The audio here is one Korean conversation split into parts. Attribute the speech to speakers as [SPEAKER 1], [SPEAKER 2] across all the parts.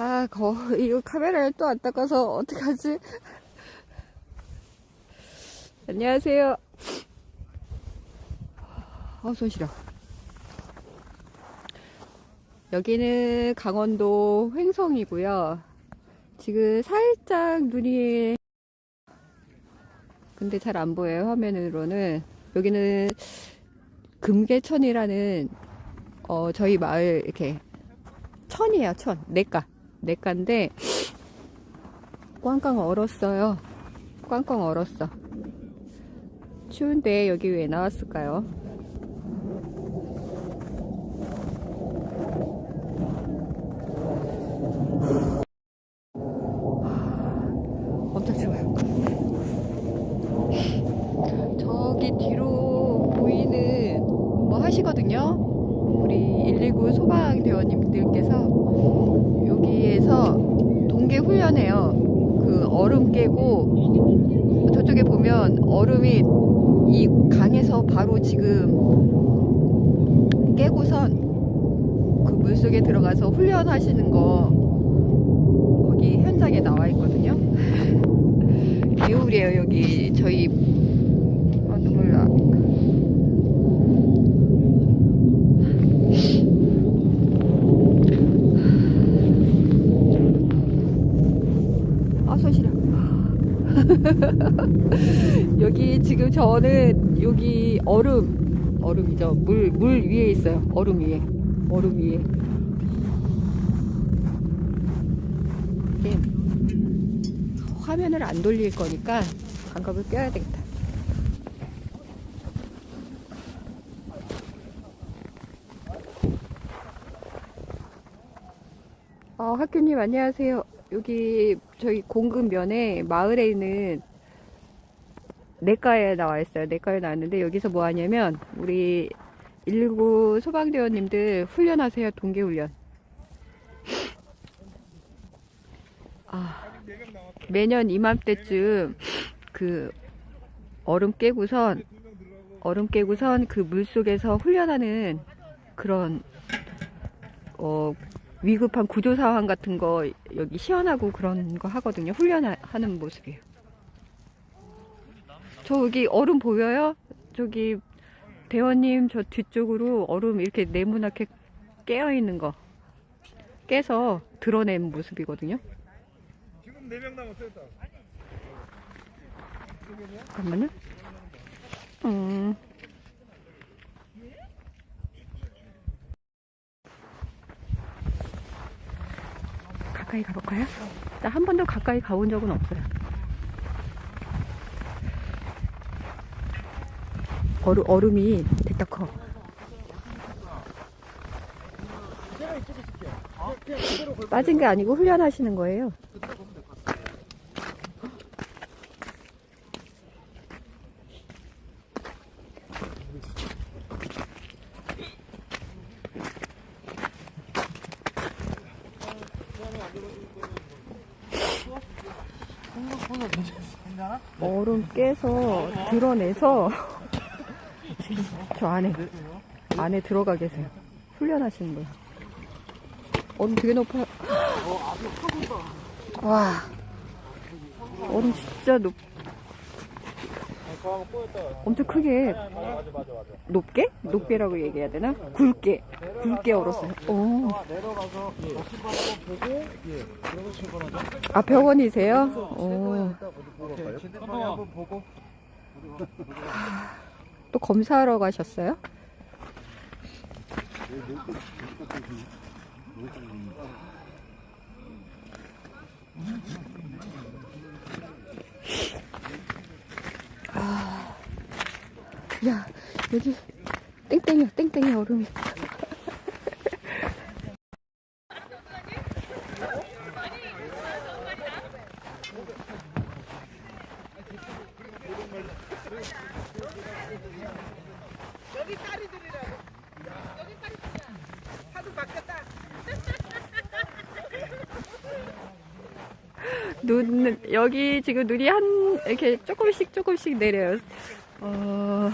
[SPEAKER 1] 아, 거, 이거 카메라를 또 안 닦아서 어떡하지? 안녕하세요. 어, 손 시려. 여기는 강원도 횡성이고요. 지금 살짝 눈이 근데 잘 안 보여요 화면으로는 여기는 금계천이라는 어 저희 마을 이렇게 천이에요 천 내가 내가인데 꽝꽝 얼었어요 꽝꽝 얼었어 추운데 여기 왜 나왔을까요? 저기 뒤로 보이는 뭐 하시거든요. 우리 119 소방대원님들께서 여기에서 동계 훈련해요. 그 얼음 깨고 저쪽에 보면 얼음이 이 강에서 바로 지금 깨고선 그 물속에 들어가서 훈련하시는 거 거기 현장에 나와 있거든요. 개울이에요 여기 저희 아 눈물 나. 아 손시려. 여기 지금 저는 여기 얼음 얼음이죠 물물 위에 있어요 얼음 위에 얼음 위에 화면을 안 돌릴 거니까 장갑을 껴야 되겠다. 어, 학교님 안녕하세요. 여기 저희 공급면에 마을에 있는 내과에 나와 있어요. 내과에 나왔는데 여기서 뭐 하냐면 우리 119 소방대원님들 훈련하세요. 동계훈련. 아, 매년 이맘때쯤 그 얼음 깨고선 얼음 깨고선 그 물속에서 훈련하는 그런 어 위급한 구조 상황 같은 거 여기 시연하고 그런 거 하거든요. 훈련하는 모습이에요. 저기 얼음 보여요? 저기 대원님 저 뒤쪽으로 얼음 이렇게 네모나게 깨어 있는 거 깨서 드러낸 모습이거든요.
[SPEAKER 2] 지금 4명 남았어요, 딱.
[SPEAKER 1] 잠깐만요. 음. 가까이 가볼까요? 나 한 번도 가까이 가본 적은 없어요. 얼음, 얼음이 됐다 커. 빠진 게 아니고 훈련하시는 거예요. 얼음 깨서 드러내서 저 안에 안에 들어가 계세요. 훈련하시는 거예요. 얼음 되게 높아. 와, 얼음 진짜 높. 엄청 크게. 높게 높게라고 얘기해야 되나? 굵게 굵게 얼었어요. 오.
[SPEAKER 2] 내려가서 신발하고 보고, 예. 그러고.
[SPEAKER 1] 아 병원이세요? 오.
[SPEAKER 2] 한번 보고.
[SPEAKER 1] 또 검사하러 가셨어요? 아, 야 여기 땡땡이야 땡땡이 얼음이.
[SPEAKER 3] 여기 딸이들이라고. 여기 딸이들이야. 하도 바뀌었다.
[SPEAKER 1] 눈 여기 지금 눈이 한 이렇게 조금씩 조금씩 내려요. 어,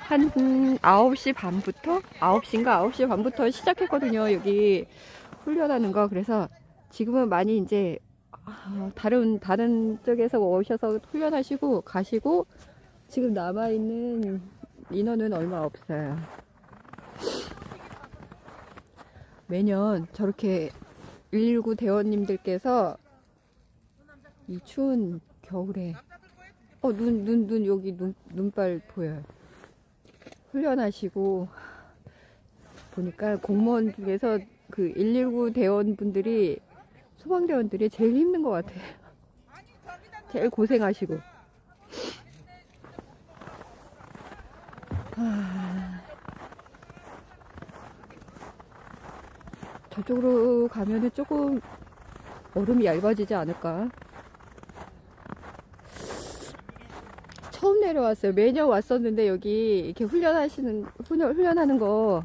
[SPEAKER 1] 한 9시 반부터 9시인가 9시 반부터 시작했거든요. 여기 훈련하는 거 그래서 지금은 많이 이제 아, 다른 다른 쪽에서 오셔서 훈련하시고 가시고 지금 남아 있는 인원은 얼마 없어요. 매년 저렇게 119 대원님들께서 이 추운 겨울에 어 눈 눈 눈 여기 눈 눈발 보여요. 훈련하시고 보니까 공무원 중에서 그 119 대원분들이 소방대원들이 제일 힘든 것 같아요. 제일 고생하시고. 아, 저쪽으로 가면은 조금 얼음이 얇아지지 않을까? 처음 내려왔어요. 매년 왔었는데 여기 이렇게 훈련하시는 훈련, 훈련하는 거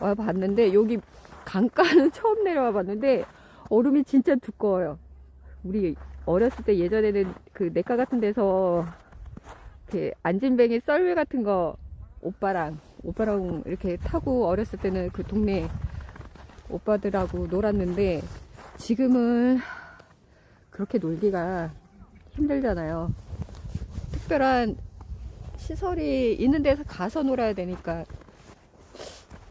[SPEAKER 1] 와 봤는데 여기 강가는 처음 내려와 봤는데 얼음이 진짜 두꺼워요. 우리 어렸을 때 예전에는 그 내과 같은 데서 이렇게 안진뱅이 썰매 같은 거 오빠랑 오빠랑 이렇게 타고 어렸을 때는 그 동네 오빠들하고 놀았는데 지금은 그렇게 놀기가 힘들잖아요. 특별한 시설이 있는 데서 가서 놀아야 되니까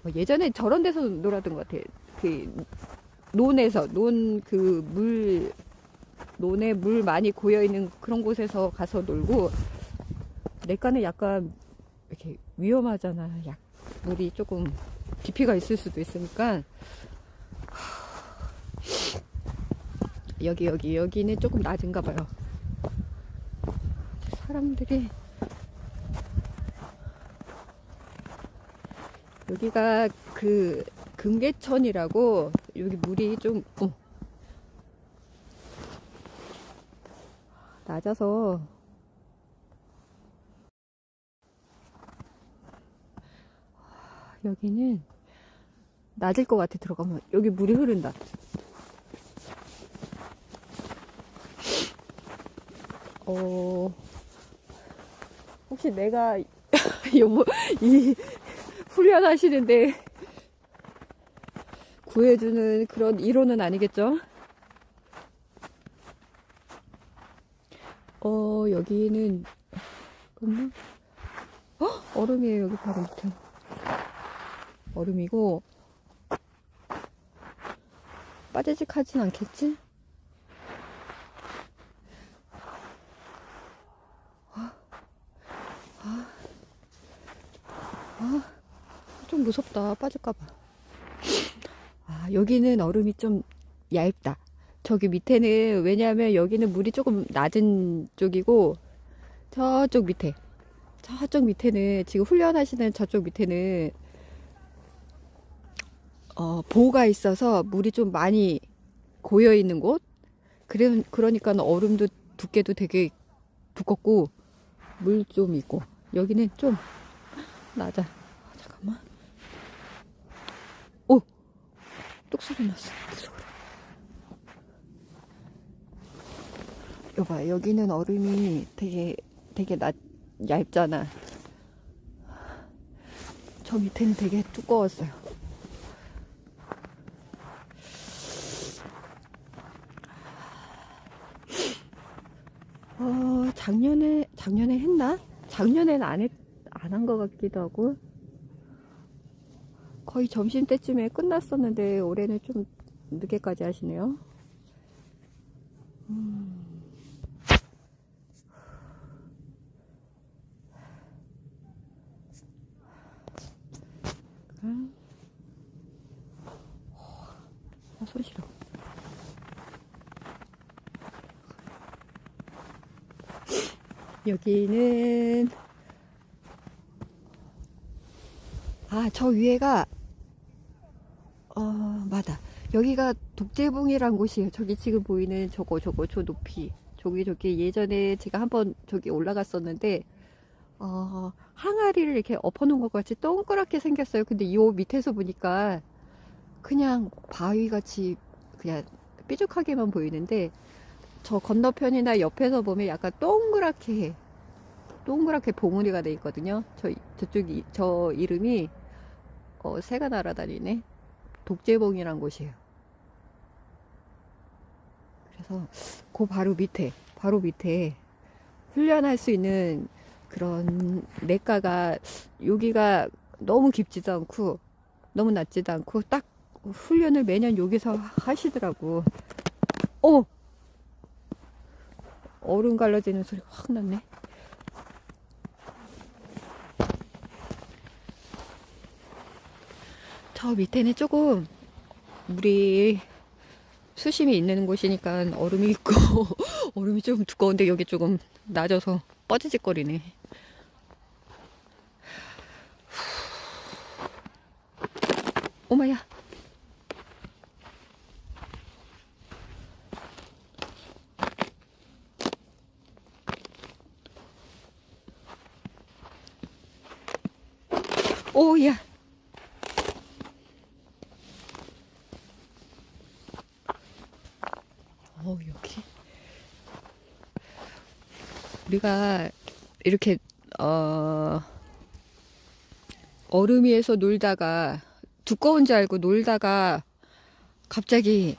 [SPEAKER 1] 뭐 예전에 저런 데서 놀았던 것 같아요. 그 논에서 논 그 물 논에 물 많이 고여 있는 그런 곳에서 가서 놀고 내과는 약간 이렇게 위험하잖아. 약 물이 조금 깊이가 있을 수도 있으니까 여기 여기 여기는 조금 낮은가 봐요. 사람들이 여기가 그 금계천이라고 여기 물이 좀 어. 낮아서 여기는 낮을 것 같아 들어가면 여기 물이 흐른다. 어 혹시 내가 이 훈련하시는데 구해주는 그런 이론은 아니겠죠? 어, 여기는, 잠깐만. 헉! 얼음이에요, 여기 바로 밑에. 얼음이고, 빠지직 하진 않겠지? 좀 무섭다. 빠질까봐. 아, 여기는 얼음이 좀 얇다. 저기 밑에는, 왜냐하면 여기는 물이 조금 낮은 쪽이고, 저쪽 밑에, 저쪽 밑에는, 지금 훈련하시는 저쪽 밑에는, 어, 보호가 있어서 물이 좀 많이 고여 있는 곳? 그래, 그러니까 얼음도 두께도 되게 두껍고, 물 좀 있고, 여기는 좀 낮아. 잠깐만. 오! 뚝소리 났어. 무서워라. 여봐, 여기는 얼음이 되게, 되게 낮, 얇잖아. 저 밑에는 되게 두꺼웠어요. 어, 작년에, 작년에 했나? 작년에는 안 했, 안 한 것 같기도 하고. 거의 점심 때쯤에 끝났었는데 올해는 좀 늦게까지 하시네요. 음. 음. 아, 손 시려. 여기는 아, 저 위에가 어, 맞아. 여기가 독재봉이란 곳이에요. 저기 지금 보이는 저거, 저거, 저 높이. 저기, 저기 예전에 제가 한번 저기 올라갔었는데, 어, 항아리를 이렇게 엎어놓은 것 같이 동그랗게 생겼어요. 근데 요 밑에서 보니까 그냥 바위 같이 그냥 삐죽하게만 보이는데, 저 건너편이나 옆에서 보면 약간 동그랗게, 동그랗게 봉우리가 돼 있거든요. 저, 저쪽이, 저 이름이, 어, 새가 날아다니네. 독재봉이란 곳이에요. 많아서 그 바로 밑에 바로 밑에 훈련할 수 있는 그런 내과가 여기가 너무 깊지도 않고 너무 낮지도 않고 딱 훈련을 매년 여기서 하시더라고. 어 얼음 갈라지는 소리 확 났네. 저 밑에는 조금 물이 수심이 있는 곳이니까 얼음이 있고 얼음이 좀 두꺼운데 여기 조금 낮아서 뻐지직거리네. 오마야. 어 여기 우리가 이렇게 어 얼음 위에서 놀다가 두꺼운 줄 알고 놀다가 갑자기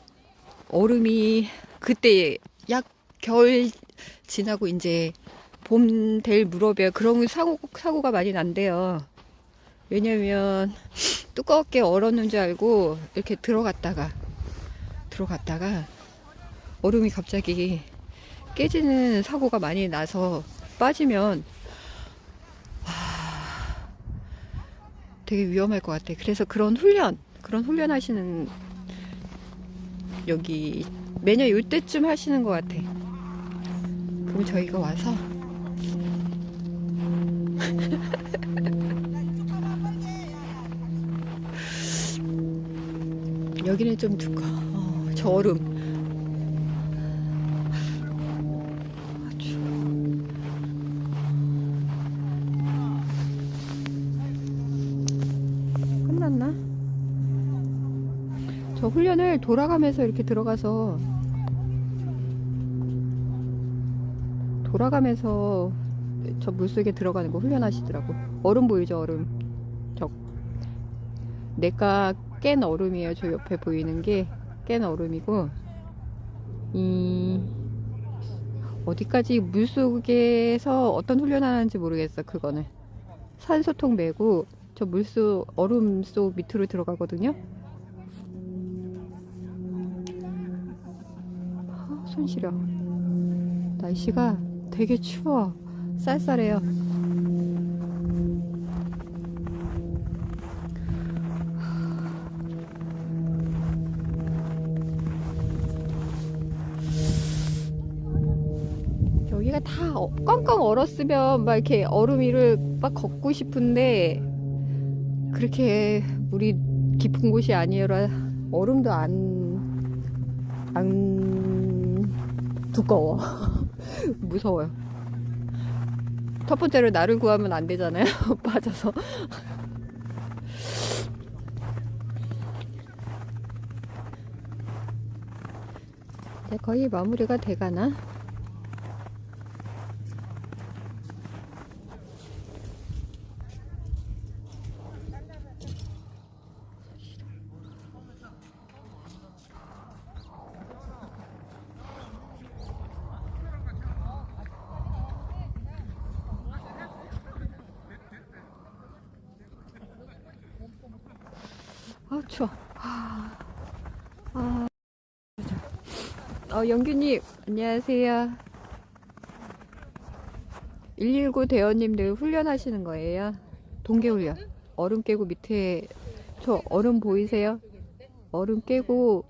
[SPEAKER 1] 얼음이 그때 약 겨울 지나고 이제 봄 될 무렵에 그런 사고 사고가 많이 난대요. 왜냐면 두껍게 얼었는 줄 알고 이렇게 들어갔다가 들어갔다가 얼음이 갑자기 깨지는 사고가 많이 나서 빠지면 와, 되게 위험할 것 같아. 그래서 그런 훈련, 그런 훈련 하시는 여기 매년 이때쯤 하시는 것 같아. 그럼 저희가 와서 여기는 좀 두꺼워. 어, 저 얼음. 저 훈련을 돌아가면서 이렇게 들어가서 돌아가면서 저 물속에 들어가는 거 훈련하시더라고. 얼음 보이죠, 얼음. 저 내가 깬 얼음이에요. 저 옆에 보이는 게 깬 얼음이고 이 어디까지 물속에서 어떤 훈련하는지 모르겠어. 그거는 산소통 메고 저 물속 얼음 속 밑으로 들어가거든요. 아, 손 시려. 날씨가 되게 추워. 쌀쌀해요. 여기가 다 어- 꽝꽝 얼었으면 막 이렇게 얼음 위를 막 걷고 싶은데 그렇게 물이 깊은 곳이 아니라 얼음도 안, 안 두꺼워. 무서워요. 첫 번째로 나를 구하면 안 되잖아요. 빠져서. 이제 거의 마무리가 돼가나? 아 추워. 아, 아, 어 영규님 안녕하세요. 119 대원님들 훈련하시는 거예요? 동계 훈련. 얼음 깨고 밑에 저 얼음 보이세요? 얼음 깨고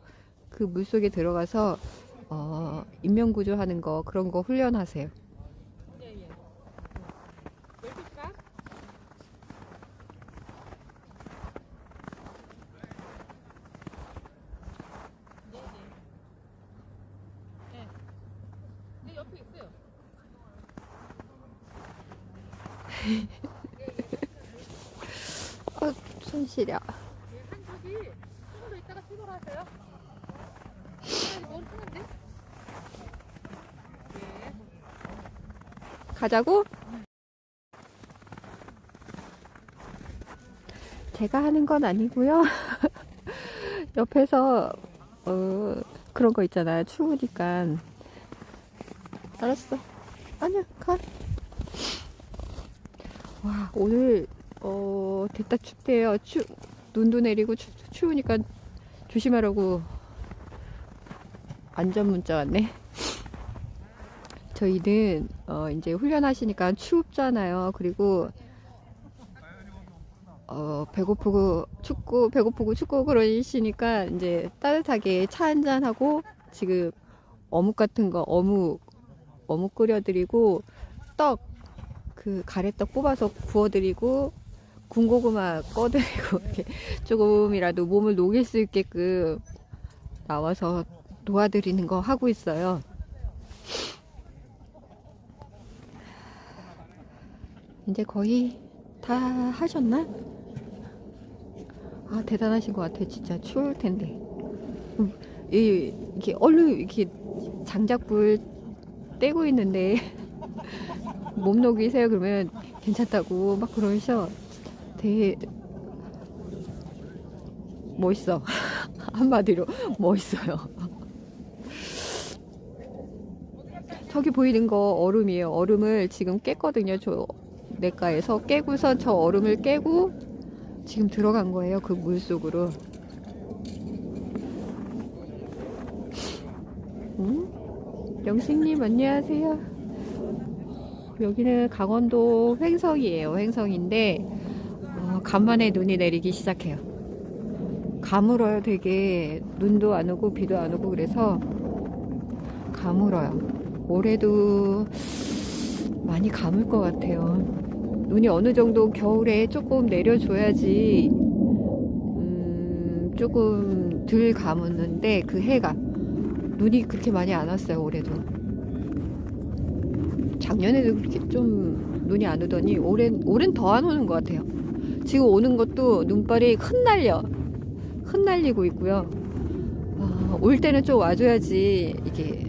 [SPEAKER 1] 그 물속에 들어가서 어, 인명 구조하는 거 그런 거 훈련하세요.
[SPEAKER 3] 네, 옆에 있어요.
[SPEAKER 1] 어, 손 시려.
[SPEAKER 3] 네, 한 저기 조금 더 있다가 출발하세요. 시간이 멈추는데? 네.
[SPEAKER 1] 가자고? 제가 하는 건 아니고요. 옆에서 어, 그런 거 있잖아요. 추우니까. 알았어. 아니야, 가. 와, 오늘, 어, 됐다 춥대요. 추, 눈도 내리고 추, 추우니까 조심하라고 안전 문자 왔네. 저희는, 어, 이제 훈련하시니까 춥잖아요. 그리고, 어, 배고프고 춥고 배고프고 춥고 그러시니까 이제 따뜻하게 차 한잔 하고 지금 어묵 같은 거 어묵 어묵 끓여드리고 떡 그 가래떡 뽑아서 구워드리고 군고구마 꺼드리고 이렇게 조금이라도 몸을 녹일 수 있게끔 나와서 도와드리는 거 하고 있어요. 이제 거의 다 하셨나? 아 대단하신 것 같아 진짜 추울 텐데. 음, 이, 이렇게 얼른 이렇게 장작불 떼고 있는데 몸 녹이세요? 그러면 괜찮다고 막 그러셔 되게 멋있어. 한마디로 멋있어요. 저기 보이는 거 얼음이에요. 얼음을 지금 깼거든요. 저 냇가에서 깨고서 저 얼음을 깨고 지금 들어간 거예요. 그 물 속으로. 음? 영식님 안녕하세요. 여기는 강원도 횡성이에요. 횡성인데 어, 간만에 눈이 내리기 시작해요. 가물어요. 되게 눈도 안 오고 비도 안 오고 그래서 가물어요. 올해도 많이 가물 것 같아요. 눈이 어느 정도 겨울에 조금 내려줘야지 음, 조금 덜 가무는데 그 해가 눈이 그렇게 많이 안 왔어요 올해도. 작년에도 그렇게 좀 눈이 안 오더니 올해는 올해는 더 안 오는 것 같아요. 지금 오는 것도 눈발이 흩날려 흩날리고 있고요. 아, 올 때는 좀 와줘야지 이게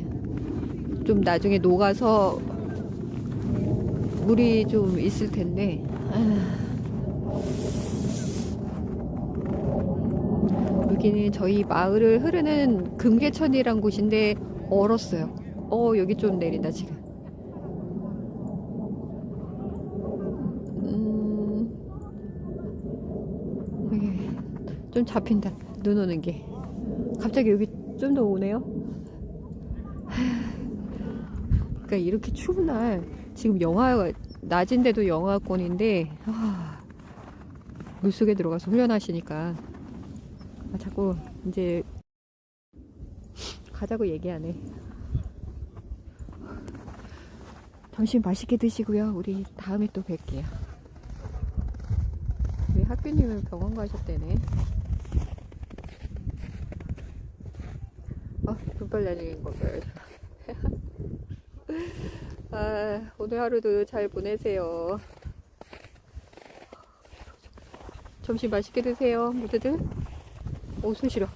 [SPEAKER 1] 좀 나중에 녹아서 물이 좀 있을 텐데. 아. 여기는 저희 마을을 흐르는 금계천이란 곳인데 얼었어요. 어 여기 좀 내린다 지금. 음, 여기 좀 잡힌다. 눈 오는 게. 갑자기 여기 좀 더 오네요. 그러니까 이렇게 추운 날 지금 영하 낮인데도 영하권인데 아, 물속에 들어가서 훈련하시니까 아, 자꾸 이제 가자고 얘기하네. 점심 맛있게 드시고요. 우리 다음에 또 뵐게요. 우리 학교님은 병원 가셨대네. 아, 눈발 날리는 거 봐요. 아, 오늘 하루도 잘 보내세요. 점심 맛있게 드세요, 모두들. 오, 손 시려.